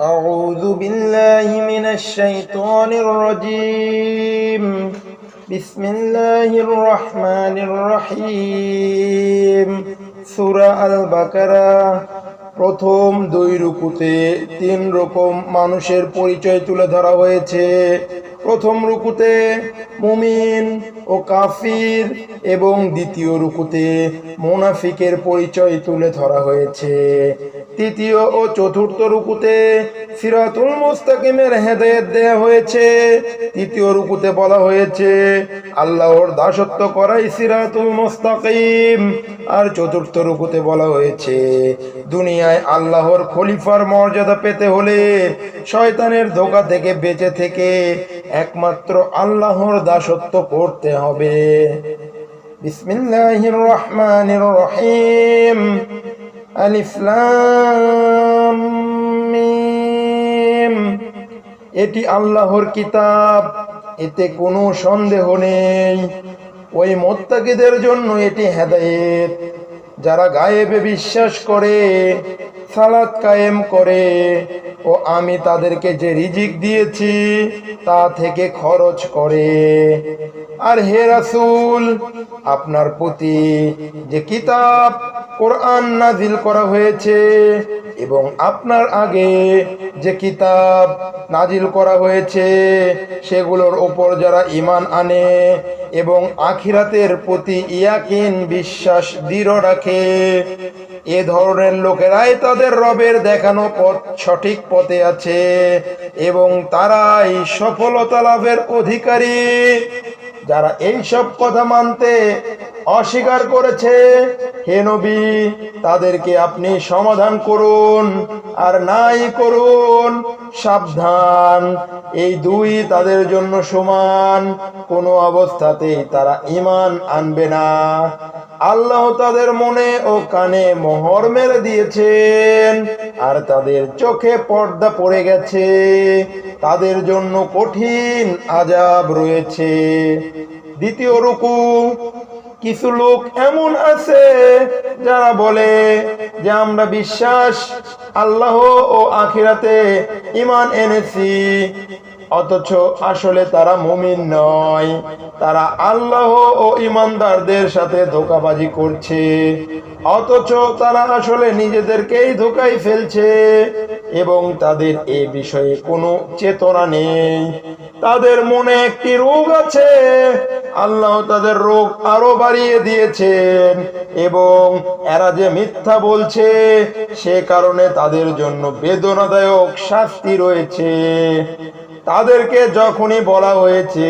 أعوذ بالله من الشيطان الرجيم بسم الله الرحمن الرحيم সূরা আল বাকারা প্রথম দুই রুকুতে তিন রকম মানুষের পরিচয় তুলে ধরা হয়েছে প্রথম রুকুতে মুমিন ও কাফির এবং দ্বিতীয় রুকুতে মোনাফিকের পরিচয় তুলে ধরা হয়েছে। তৃতীয় ও চতুর্থ রুকুতে সিরাতুল মুস্তাকিমের হেদায়েত দেয়া হয়েছে। তৃতীয় রুকুতে বলা হয়েছে, আল্লাহর দাসত্ব করাই সিরাতুল মুস্তাকিম। আর চতুর্থ রুকুতে বলা হয়েছে, দুনিয়ায় আল্লাহর খলিফার মর্যাদা পেতে হলে শয়তানের ধোকা থেকে বেঁচে থেকে একমাত্র আল্লাহর দাসত্ব করতে হবে। বিসমিল্লাহির রহমানির রহিম আলিফ এটি আল্লাহর কিতাব, এতে কোনো সন্দেহ নেই। ওই মোত্তাকিদের জন্য এটি হেদায়েত। যারা গায়েবে বিশ্বাস করে সালাদ কায়েম করে, ও আমি তাদেরকে যে রিজিক দিয়েছি, তা থেকে খরচ করে। আর হে রাসুল, আপনার প্রতি যে কিতাব কোরআন নাজিল করা হয়েছে এবং আপনার আগে যে কিতাব নাজিল করা হয়েছে, সেগুলোর ওপর যারা ইমান আনে এবং আখিরাতের প্রতি ইয়াকিন বিশ্বাস দৃঢ় রাখে, এ ধরনের লোকেরাই তাদের রবের দেখানো পথ সঠিক পথে আছে এবং তারাই সফলতা লাভের অধিকারী। যারা এই সব কথা মানতে অস্বীকার করেছে, হে নবী, তাদেরকে আপনি সমাধান করুন আর নাই করুন, সাবধান। এই দুই তাদের জন্য সমান, কোনো অবস্থাতেই তারা ইমান আনবে না। আল্লাহ তাদের মনে ও কানে মোহর মেরে দিয়েছেন, আর তাদের চোখে পর্দা পড়ে গেছে। তাদের জন্য কঠিন আজাব রয়েছে। দ্বিতীয় রুকু, কিছু লোক এমন আছে যারা বলে যে, আমরা বিশ্বাস, আল্লাহ ও আখিরাতে ইমান এনেছি। অথচ আসলে তারা মুমিন নয়। তারা আল্লাহ ও ইমানদারদের সাথে ধোকাবাজি করছে। অথচ তারা আসলে নিজেদেরকেই ধোকাই ফেলছে এবং তাদের এ বিষয়ে কোনো চেতনা নেই। তাদের মনে একটি রোগ আছে। আল্লাহ তাদের রোগ আরও বাড়িয়ে দিয়েছেন এবং এরা যে মিথ্যা বলছে, সে কারণে তাদের জন্য বেদনাদায়ক শাস্তি রয়েছে। তাদেরকে যখনই বলা হয়েছে,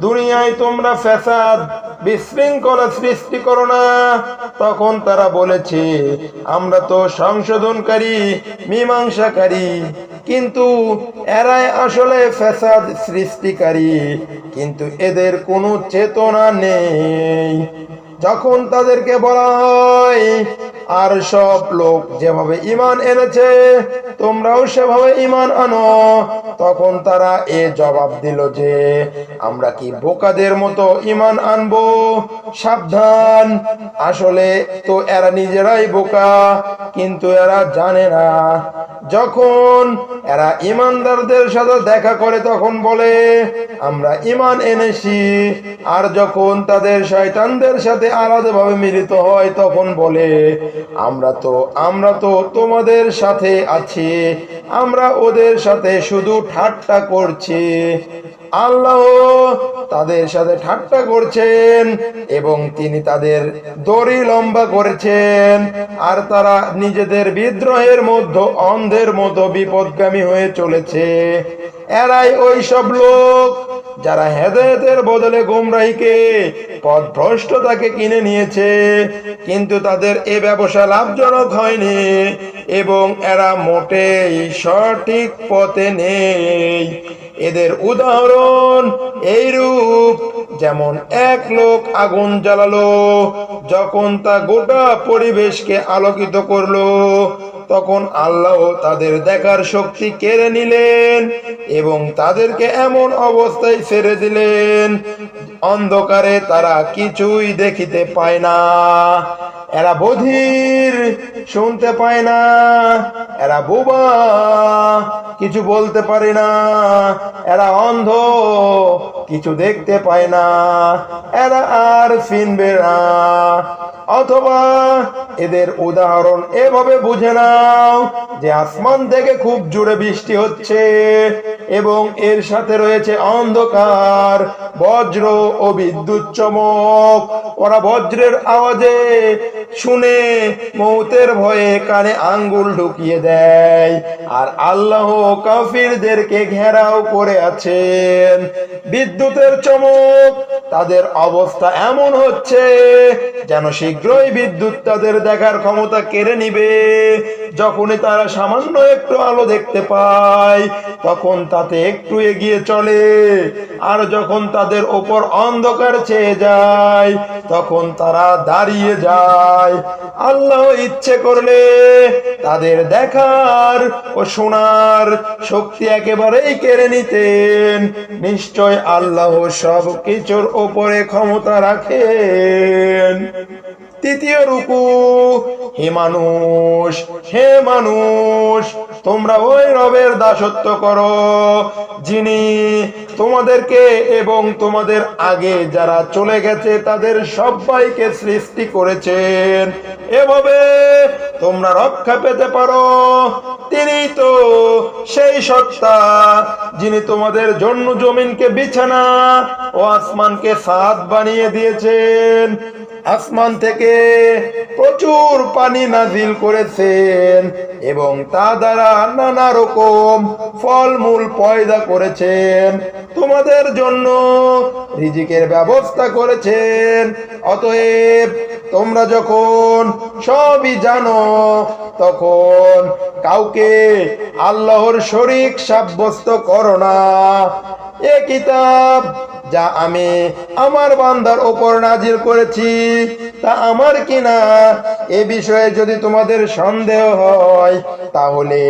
দুনিয়ায় তোমরা ফ্যাসাদ, বিশৃঙ্খলা সৃষ্টি করো না, তখন তারা বলেছে, আমরা তো সংশোধনকারী, মীমাংসাকারী, কিন্তু এরাই আসলে ফ্যাসাদ সৃষ্টিকারী, কিন্তু এদের কোনো চেতনা নেই। যখন তাদেরকে বলা হয় আর সব লোক যেভাবে ইমান এনেছে, তোমরাও সেভাবে ইমান আনো। তখন তারা এ জবাব দিল যে, আমরা কি বোকাদের মতো ইমান আনব? সাবধান। আসলে তো এরা নিজেরাই বোকা, কিন্তু এরা জানে না। যখন এরা ইমানদারদের সাথে দেখা করে, তখন বলে, আমরা ইমান এনেছি। আর যখন তাদের শয়তানদের সাথে আলাদাভাবে মিলিত হয়, তখন বলে আমরা তো আমরা তো তোমাদের সাথে আছি। আমরা ওদের সাথে শুধু ঠাট্টা করছি। আল্লাহ তাদের সাথে ঠাট্টা করছেন এবং তিনি তাদের দড়ি লম্বা করেছেন। আর তারা নিজেদের বিদ্রোহের মধ্যে, অন্ধের মতো বিপদগামী হয়ে চলেছে। এরাই ওই সব লোক যারা হেদায়তের বদলে গুমরাহিকে পথভ্রষ্টতাকে কিনে নিয়েছে। কিন্তু তাদের এ ব্যবসা লাভজনক হয়নি এবং এরা মোটেই সঠিক পথে নেই। এদের উদাহরণ এইরূপ, যেমন এক লোক আগুন জ্বালালো, যখন তা গোটা পরিবেশকে আলোকিত করল তখন আল্লাহ তাদের দেখার শক্তি কেড়ে নিলেন এবং তাদেরকে এমন অবস্থায় ছেড়ে দিলেন। অন্ধকারে তারা কিছুই দেখিতে পায় না। এরা বধির, শুনতে পায় না। এরা বোবা, কিছু বলতে পারে না। এরা অন্ধ, কিছু দেখতে পায় না। এরা আর ফিনবে না। অথবা এদের উদাহরণ এভাবে বুঝে নাও যে আসমান থেকে খুব জোরে বৃষ্টি হচ্ছে। এবং এর সাথে রয়েছে অন্ধকার, বজ্র ও বিদ্যুৎ চমক। ওরা বজ্রের আওয়াজে শুনে মৌতের ভয়ে কানে আঙ্গুল ঢুকিয়ে দেয়। আর আল্লাহ কাফিরদেরকে ঘেরাও করে আছেন। বিদ্যুতের চমক, তাদের অবস্থা এমন হচ্ছে যেন শীঘ্রই বিদ্যুৎ তাদের দেখার ক্ষমতা কেড়ে নিবে। যখনই তারা সামান্য একটু আলো দেখতে পায়, তখন তাতে একটু এগিয়ে চলে। আর যখন তাদের ওপর অন্ধকার চেয়ে যায়, তখন তারা দাঁড়িয়ে যায়। আল্লাহ ইচ্ছে করলে তাদের দেখার ও শোনার শক্তি একেবারেই কেড়ে নিতেন। নিশ্চয় আল্লাহ সব কিছুর ওপরে ক্ষমতা রাখেন। তৃতীয় রুকু। হে মানুষ হে মানুষ, তোমরা ওই রবের দাসত্ব করো, যিনি তোমাদেরকে এবং তোমাদের আগে যারা চলে গেছে, তাদের সবাইকে সৃষ্টি করেছেন। এভাবে তোমরা রক্ষা পেতে পারো। তিনি তো সেই সত্তা, যিনি তোমাদের জন্য জমিনকে বিছানা ও আসমানকে সাদ বানিয়ে দিয়েছেন। আসমান থেকে প্রচুর পানি নাজিল করেছেন এবং তা দ্বারা নানা রকম ফলমূল পয়দা করেছেন। তোমাদের জন্য রিজিকের ব্যবস্থা করেছেন। অতএব তোমরা যখন সবই জানো, তখন কাউকে আল্লাহর শরিক সাব্যস্ত করো না। এ কিতাব যা আমি আমার বান্দার ওপর নাজির করেছি, তা আমার কিনা? এ বিষয়ে যদি তোমাদের সন্দেহ হয়, তাহলে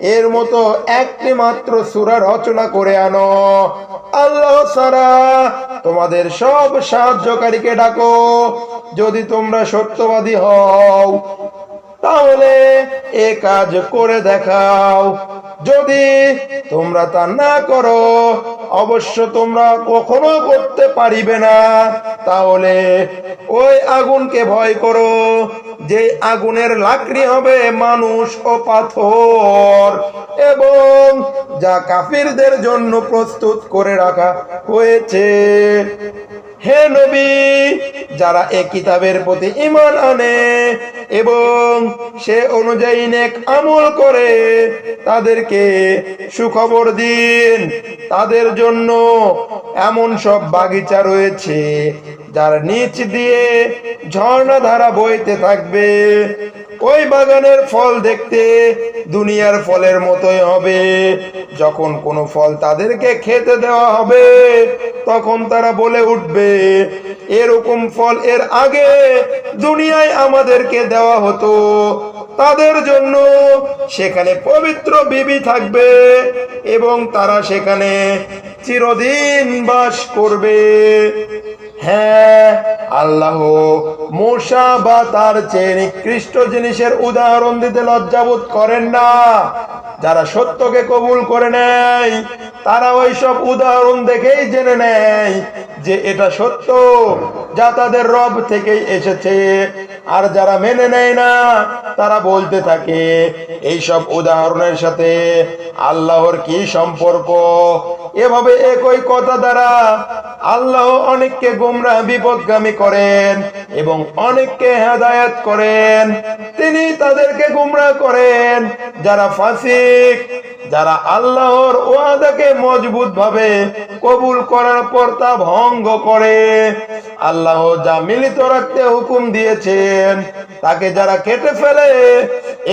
এর মতো একটি মাত্র সূরা রচনা করে আনো। আল্লাহ সারা তোমাদের সব সাহায্যকারীকে ডাকো। যদি তোমরা সত্যবাদী হও, তাহলে এ কাজ করে দেখাও। যদি তোমরা তা না করো, অবশ্য তোমরা কখনো করতে পারিবে না। তাহলে ওই আগুনকে ভয় করো। যে আগুনের লাকড়ি হবে মানুষ ও পাথর, এবং যা কাফিরদের জন্য প্রস্তুত করে রাখা হয়েছে। হে নবী, যারা এ কিতাবের প্রতি ইমান আনে এবং সে অনুযায়ী নেক আমল করে, তাদেরকে সুখবর দিন। তাদের জন্য এমন সব বাগিচা রয়েছে। যার নিচ দিয়ে ঝর্ণা ধারা বইতে থাকবে, ওই বাগানের ফল দেখতে দুনিয়ার ফলের মতোই হবে। যখন কোনো ফল তাদেরকে খেতে দেওয়া হবে, তখন তারা বলে উঠবে, এরকম ফল এর আগে দুনিয়ায় আমাদেরকে দেওয়া হতো। তাদের জন্য সেখানে পবিত্র বিবি থাকবে এবং তারা সেখানে চিরদিন বাস করবে। হ্যাঁ আল্লাহ মূসা বা তার চেয়ে নিকৃষ্ট জিনিসের উদাহরণ দিতে লজ্জাবোধ করেন না। যারা সত্যকে কবুল করে নেয়, তারা ওই সব উদাহরণ দেখেই জেনে নেয় যে এটা সত্য, যা তাদের রব থেকেই এসেছে। আর যারা মেনে নেয় না, তারা বলতে থাকে এই সব উদাহরণের সাথে আল্লাহর কি সম্পর্ক? এভাবে একই কথা দ্বারা আল্লাহ অনেককে গোমরাহ, বিপদগামী করেন এবং অনেককে হেদায়েত করেন। তিনি তাদেরকে গুমরাহ করেন। যারা ফাসিক, যারা আল্লাহর ওয়াদাকে মজবুত ভাবে কবুল করার পর তা ভঙ্গ করে, আল্লাহ যা মিলিত রাখতে হুকুম দিয়েছেন, তাকে যারা কেটে ফেলে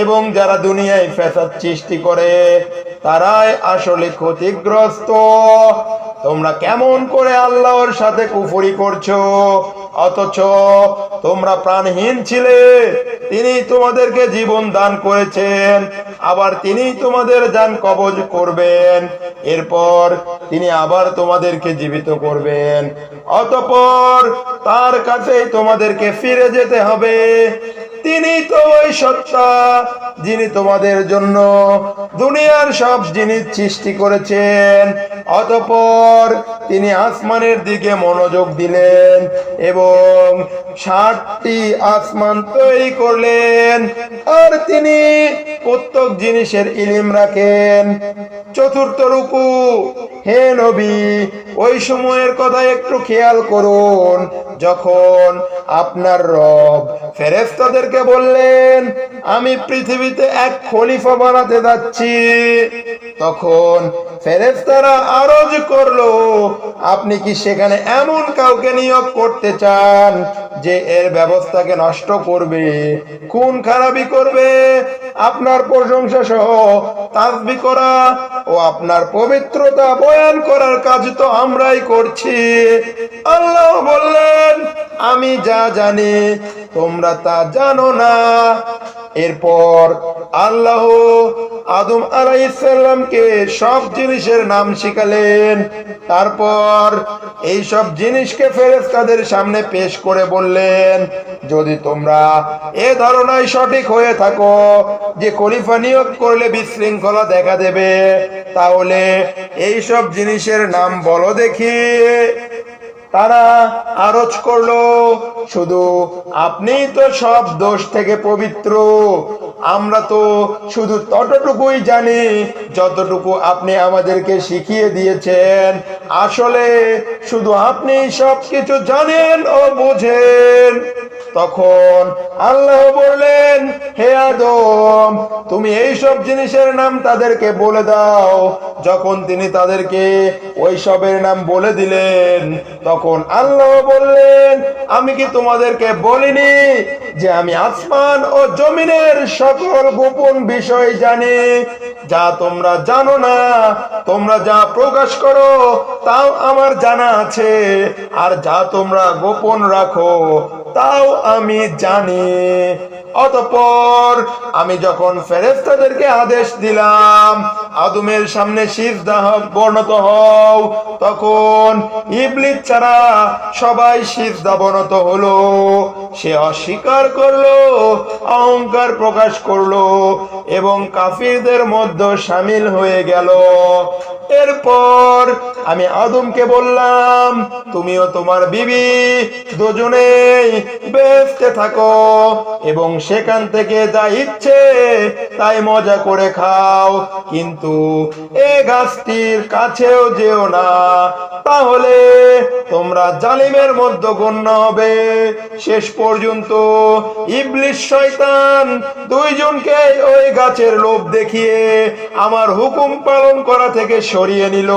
এবং যারা দুনিয়ায় ফেসাদ সৃষ্টি করে তারাই আসলে ক্ষতিগ্রস্ত। তোমরা কেমন করে আল্লাহর সাথে কুফরি করছ? অথচ তোমরা প্রাণহীন ছিলে, তিনি তোমাদেরকে জীবন দান করেছেন, আবার তিনি তোমাদের যান কবজ করবেন, এরপর তিনি আবার তোমাদেরকে জীবিত করবেন। অতপর তার কাছেই তোমাদেরকে ফিরে যেতে হবে। তিনি তো ওই সত্তা যিনি তোমাদের জন্য দুনিয়ার সব জিনিস সৃষ্টি করেছেন। অতপর তিনি আসমানের দিকে মনোযোগ দিলেন এবং ষাটটি আসমান তৈরি করলেন। আর তিনি প্রত্যেক জিনিসের ইলিম রাখেন। চতুর্থ রুকু। হে নবী, ওই সময়ের কথা একটু খেয়াল করুন। যখন আপনার রব ফেরেস্তাদেরকে বললেন, আমি পৃথিবীতে এক খলিফা বানাতে যাচ্ছি। তখন ফেরেস্তারা আরজ করল, আপনি কি সেখানে এমন কাউকে নিয়োগ করতে চান যে এর ব্যবস্থাকে নষ্ট করবে, খুন খারাপি করবে? আপনার প্রশংসা সহ তাসবি করা ও আপনার পবিত্রতা বয়ান করার কাজ তো আমরাই করছি। আল্লাহ বললেন, আমি যা জানি, তোমরা তা জানো না। এরপর আল্লাহ আদম আলাইসাল্লামকে সব জিনিসের নাম শিখালেন। তারপর এই সব জিনিসকে ফেরেস্তাদের সামনে পেশ করে বললেন, যদি তোমরা এ ধারণায় সঠিক হয়ে থাকো যে খলিফা নিয়োগ করলে বিশৃঙ্খলা দেখা দেবে। তাহলে এই সব জিনিসের নাম বলো দেখি। তারা আরজ করল, শুধু আপনি তো সব দোষ থেকে পবিত্র। আমরা তো শুধু ততটুকুই জানি, যতটুকু আপনি আমাদেরকে শিখিয়ে দিয়েছেন। আসলে শুধু আপনি সব কিছু জানেন ও বোঝেন। তখন আল্লাহ বললেন, হে আদম, তুমি এই সব জিনিসের নাম তাদেরকে বলে দাও। যখন তিনি তাদেরকে ওই সবের নাম বলে দিলেন, তখন আল্লাহ বললেন, আমি কি তোমাদেরকে বলিনি যে আমি আসমান ও জমিনের সকল গোপন বিষয় জানি? যা তোমরা জানো না, তোমরা যা প্রকাশ করো, তাও আমার জানা আছে। আর যা তোমরা গোপন রাখো তাও আমি জানি। অতঃপর আমি যখন ফেরেস্তাদেরকে আদেশ দিলাম, আদমের সামনে সিজদা বর্ণত হও, তখন ইবলিস ছাড়া সবাই সিজদা বর্ণত হলো। সে অস্বীকার করল, অহংকার প্রকাশ করল এবং কাফিরদের মধ্যে সামিল হয়ে গেল। এরপর আমি আদমকে বললাম, তুমিও তোমার বিবি, দুজনেই বেঁচতে থাকো এবং সেখান থেকে যা ইচ্ছে তাই মজা করে খাও। কিন্তু এ গাছটির কাছেও যেও না, তাহলে তোমরা জালিমের মধ্যে গণ্য হবে। শেষ পর্যন্ত ইবলিশ শয়তান দুইজনকে ওই গাছের লোভ দেখিয়ে আমার হুকুম পালন করা থেকে সরিয়ে নিল।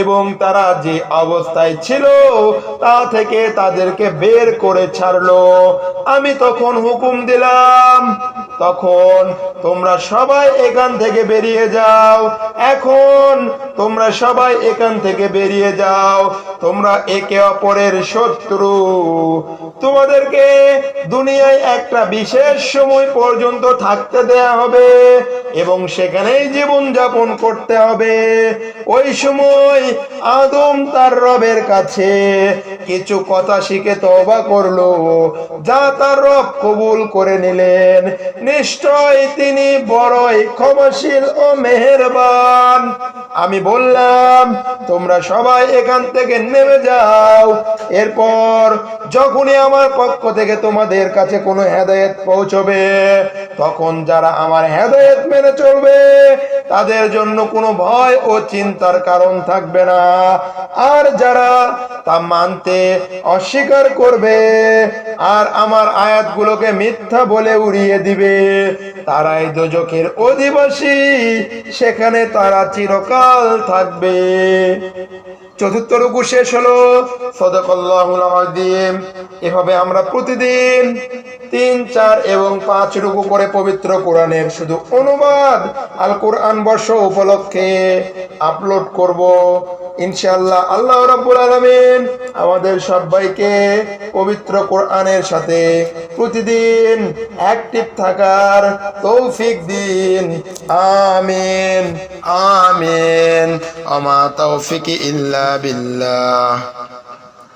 এবং তারা যে অবস্থায় ছিল, তা থেকে তাদেরকে বের করে ছাড়লো। আমি তখন হুকুম দিলাম তখন তোমরা সবাই এখান থেকে বেরিয়ে যাও। এখন তোমরা সবাই এখান থেকে বেরিয়ে যাও। তোমরা একে অপরের শত্রু। তোমাদেরকে দুনিয়ায় একটা বিশেষ সময় পর্যন্ত থাকতে দেয়া হবে এবং সেখানেই জীবন যাপন করতে হবে। ওই সময় আদম তার রবের কাছে কিছু কথা শিখে তবা করল, যা তার রব কবুল করে নিলেন। নিশ্চয় তিনি বড়ই ক্ষমাশীল ও মেহেরবান। আমি বললাম, তোমরা সবাই এখান থেকে নেমে যাও। এরপর যখনই আমার পক্ষ থেকে তোমাদের কাছে কোনো হেদায়েত পৌঁছবে তখন যারা আমার হেদায়েত মেনে চলবে, তাদের জন্য কোনো ভয় ও চিন্তার কারণ থাকবে না। আর যারা তা মানতে অস্বীকার করবে, আর আমার আয়াতগুলোকে মিথ্যা বলে উড়িয়ে দিবে, তারাই দোজকের অধিবাসী, সেখানে তারা চিরকাল থাকবে। চতুর্থ রুকু শেষ হলো। সদকল্লাহুল আযীম। এভাবে আমরা প্রতিদিন তিন, চার এবং পাঁচ রুকু করে পবিত্র কোরআনের শুধু অনুবাদ আল কোরআন বর্ষ উপলক্ষে আপলোড করব। ইনশাল্লাহ আল্লাহ রাব্বুল আলামিন আমাদের সবাইকে পবিত্র কোরআনের সাথে প্রতিদিন অ্যাক্টিভ থাকার তৌফিক দিন। আমিন আমিন। আমা তৌফিক ইল্লা বিল্লাহ।